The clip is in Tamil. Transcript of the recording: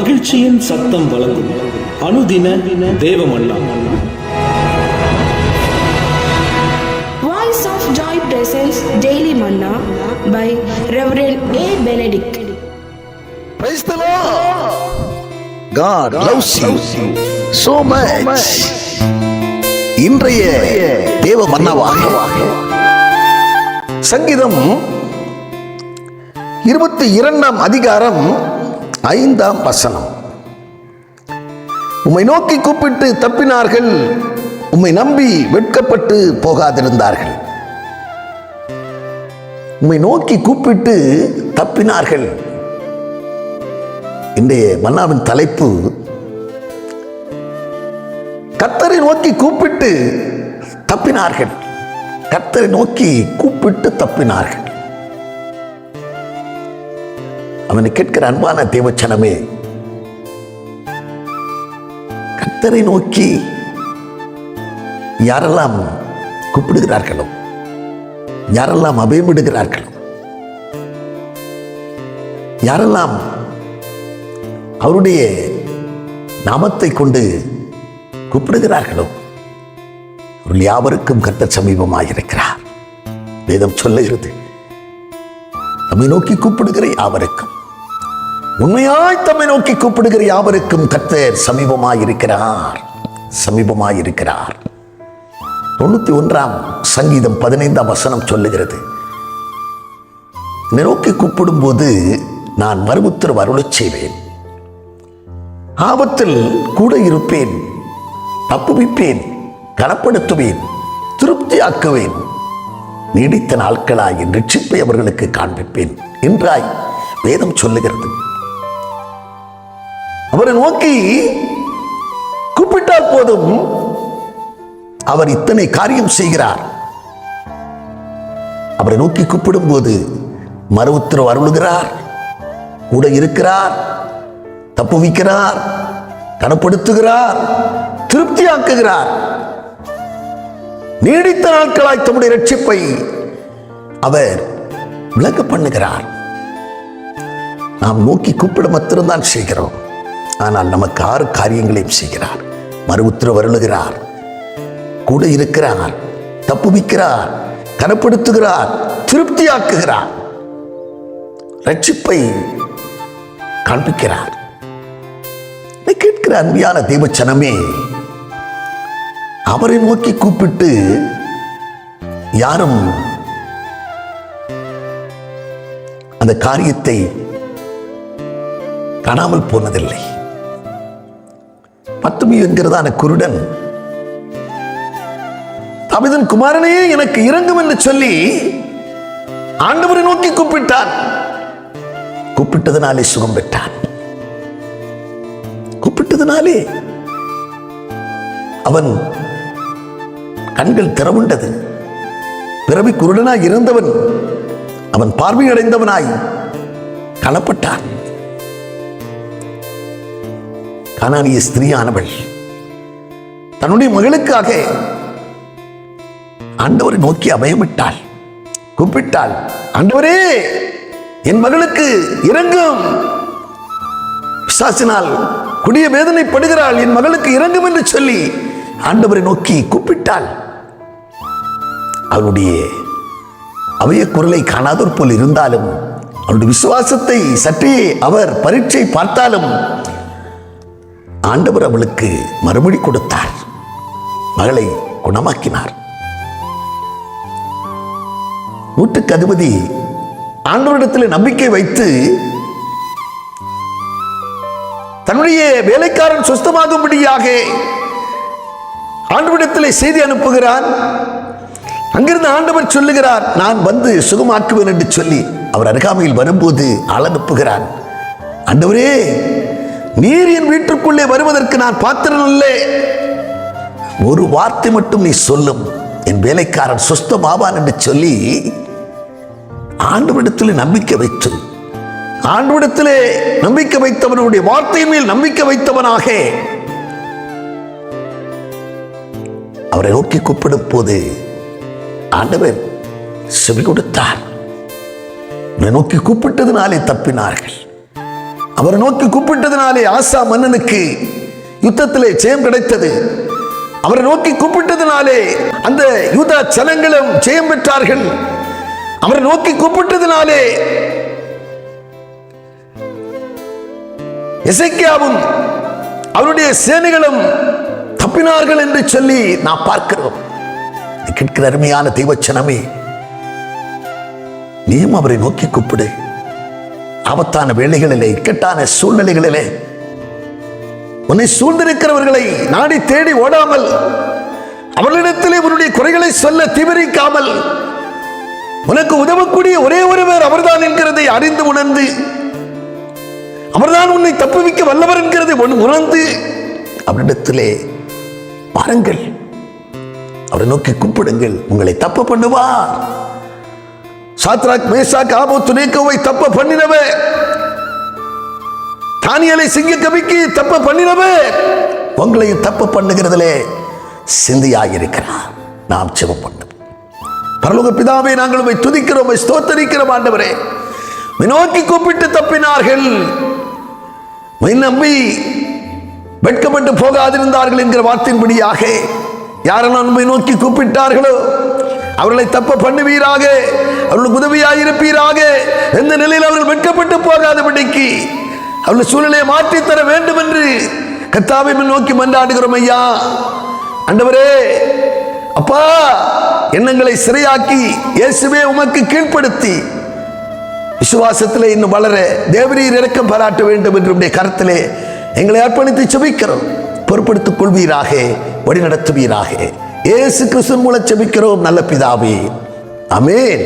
மகிழ்ச்சியின் சத்தம் வழங்கும் அனுதின தேவமல்லா Voice of Joy presents Daily Manna by Reverend A. Benedict. Praise the Lord. God loves you so much. இன்றைய தேவ மன்னவாக சங்கீதம் இருபத்தி இரண்டாம் அதிகாரம் ஐந்தாம் வசனம். உம்மை நோக்கி கூப்பிட்டு தப்பினார்கள் உம்மை நம்பி வெட்கப்பட்டு போகாதிருந்தார்கள். உம்மை நோக்கி கூப்பிட்டு தப்பினார்கள். இன்றைய மன்னாவின் தலைப்பு கத்தரை நோக்கி கூப்பிட்டு தப்பினார்கள். கத்தரை நோக்கி கூப்பிட்டு தப்பினார்கள். அவனை கேட்கிற அன்பான தேவச்சனமே கத்தரை நோக்கி யாரெல்லாம் கூப்பிடுகிறார்களோ யாரெல்லாம் அபயமிடுகிறார்களோ யாரெல்லாம் அவருடைய நாமத்தை கொண்டு கூப்பிடுகிறார்களோ அவர்கள் யாவருக்கும் கத்த சமீபமாயிருக்கிறார். வேதம் சொல்லுகிறது நம்மை நோக்கி கூப்பிடுகிற யாவருக்கும். உண்மையாய் தம்மை நோக்கி கூப்பிடுகிற யாவருக்கும் கத்தர் சமீபமாயிருக்கிறார். சமீபமாயிருக்கிறார். தொண்ணூத்தி ஒன்றாம் சங்கீதம் பதினைந்தாம் வசனம் சொல்லுகிறது. நோக்கி நோக்கி கூப்பிடும்போது நான் மறுபுத்திரம் அருளச் செய்வேன். ஆபத்தில் கூட இருப்பேன். தப்புவிப்பேன் கனப்படுத்துவேன். திருப்தியாக்குவேன். நீடித்த நாட்களாய் ரட்சிப்பை அவர்களுக்கு காண்பிப்பேன். என்றாய் வேதம் சொல்லுகிறது. அவரை நோக்கி கூப்பிட்டால் போதும் அவர் இத்தனை காரியம் செய்கிறார். அவரை நோக்கி கூப்பிடும்போது மறு உத்தரவு அருளுகிறார். கூட இருக்கிறார் தப்புவிக்கிறார் கனப்படுத்துகிறார் திருப்தியாக்குகிறார். நீடித்த நாட்களாய் தம்முடைய ரட்சிப்பை அவர் விளக்க பண்ணுகிறார். நாம் நோக்கி கூப்பிட மாத்திரம்தான் செய்கிறோம். ஆனால் நமக்கு ஆறு காரியங்களையும் செய்கிறார். மறு உத்தரவு வருணுகிறார் கூட இருக்கிறார் தப்புவிக்கிறார் கனப்படுத்துகிறார் திருப்தியாக்குகிறார். ரட்சிப்பை காண்பிக்கிறார். கேட்கிற அன்பியான தேவச்சனமே அவரை நோக்கி கூப்பிட்டு யாரும் அந்த காரியத்தை காணாமல் போனதில்லை. பத்துமி என்கிறதான குருடன்? தாவிதன் குமாரனே எனக்கு இறங்கும் என்று சொல்லி ஆண்டவரை நோக்கி கூப்பிட்டான். கூப்பிட்டதனாலே சுகம் பெற்றான். கூப்பிட்டதனாலே அவன் கண்கள் திறவுண்டது. பிறவி குருடனாய் இருந்தவன் அவன் பார்வையடைந்தவனாய் காணப்பட்டான் ஸ்திரீயானவள். தன்னுடைய மகளுக்காக ஆண்டவரை நோக்கி அபயமிட்டாள். கூப்பிட்டாள் ஆண்டவரே என் மகளுக்கு இறங்கும். பிசாசினால் குடிய வேதனைப்படுகிறாள் என் மகளுக்கு இறங்கும் என்று சொல்லி ஆண்டவரை நோக்கி கூப்பிட்டாள். அவளுடைய அவைய குரலை காணாதோர் போல் இருந்தாலும் அவருடைய விசுவாசத்தை சற்றே அவர் பரீட்சை பார்த்தாலும் ஆண்டவர் அவளுக்கு மறுமொழி கொடுத்தார். மகளை குணமாக்கினார். நூற்றுக்கு அதிபதி ஆண்டவரிடத்தில் நம்பிக்கை வைத்து தன்னுடைய வேலைக்காரன் சுஸ்தமாகும்படியாக ஆண்டவரிடத்தில் செய்தி அனுப்புகிறான் அங்கிருந்து ஆண்டவர் சொல்லுகிறார் நான் வந்து சுகமாக்குவேன் என்று சொல்லி அவர் அருகாமையில் வரும்போது ஆள் அனுப்புகிறான் ஆண்டவரே நீர் என் வீட்டிற்குள்ளே வருவதற்கு நான் பாத்திரம் ஒரு வார்த்தை மட்டும் நீ சொல்லும். என் வேலைக்காரன் சுஸ்தமாவான் என்று சொல்லி ஆண்டவரிடத்தில் நம்பிக்கை வைத்து ஆண்டுவிடத்திலே நம்பிக்கை வைத்தவனுடைய வார்த்தையின் மேல் நம்பிக்கை வைத்தவனாக அவரை நோக்கி கூப்பிடும் போது ஆண்டவர் செவி கொடுத்தார். நோக்கி கூப்பிட்டதுனாலே தப்பினார்கள். அவரை நோக்கி கூப்பிட்டதினாலே ஆசா மன்னனுக்கு யுத்தத்திலே ஜெயம் கிடைத்தது. அவரை நோக்கி கூப்பிட்டதினாலே அந்த யூதா ஜனங்களும் ஜெயம் பெற்றார்கள். அவரை நோக்கி கூப்பிட்டதினாலே எசைக்கியாவும் அவருடைய சேனைகளும் தப்பினார்கள் என்று சொல்லி நான் பார்க்கிறோம். கேட்கிற அருமையான தெய்வச்சனமே நீயும் அவரை நோக்கி கூப்பிடு. ஆபத்தான வேலைகளிலே இக்கட்டான சூழ்நிலைகளிலே. உன்னை சூழ்ந்திருக்கிறவர்களை நாடி தேடி ஓடாமல் அவர்களிடத்திலே உன்னுடைய குறைகளை சொல்ல தீவிரிக்காமல் உனக்கு உதவக்கூடிய ஒரே ஒருவர் அவர்தான் என்கிறதை அறிந்து உணர்ந்து அவர்தான் உன்னை தப்புவிக்க வல்லவர் என்கிறதை உணர்ந்து அவரிடத்திலே பாருங்கள் அவரை நோக்கி கூப்பிடுங்கள். உங்களை தப்பு பண்ணுவார். சாத்ராக் மேசாக் ஆபோ துணைக்கோவை தப்ப பண்ணினவே. தானியலை சிங்க கவிக்கு தப்ப பண்ணினவே. உங்களையும் தப்பு பண்ணுகிறதிலே சிந்தியாயிருக்கிறார். நாம் செவம் பண்ணும் பரலோக பிதாவை நாங்கள் உண்மை துதிக்கிறோம் ஸ்தோத்தரிக்கிறோம் ஆண்டவரே. நோக்கி கூப்பிட்டு தப்பினார்கள். நம்பி வெட்கப்பட்டு போகாதிருந்தார்கள் என்கிற வார்த்தையின்படியாக யாரெல்லாம் உண்மை நோக்கி கூப்பிட்டார்களோ அவர்களை தப்ப பண்ணுவீராக. அவர்களுக்கு உதவியாயிருப்பீராக. எந்த நிலையில் அவர்கள் வெட்கப்பட்டு போகாதபடிக்கு அவர்கள் சூழ்நிலையை மாற்றித் தர வேண்டும் என்று கத்தாவை நோக்கி மன்றாடுகிறோம் ஐயா. அண்டவரே அப்பா எண்ணங்களை சிறையாக்கி இயேசுவே உமக்கு கீழ்ப்படுத்தி. விசுவாசத்தில் இன்னும் வளர தேவரீர் இறக்கம் பாராட்ட வேண்டும் என்று கருத்திலே கரத்திலே எங்களை அர்ப்பணித்து செபிக்கிறோம். பொறுப்படுத்திக் கொள்வீராக வழிநடத்துவீராக. இயேசு கிறிஸ்துவின் மூலம் செபிக்கிறோம் நல்ல பிதாவே. அமேன்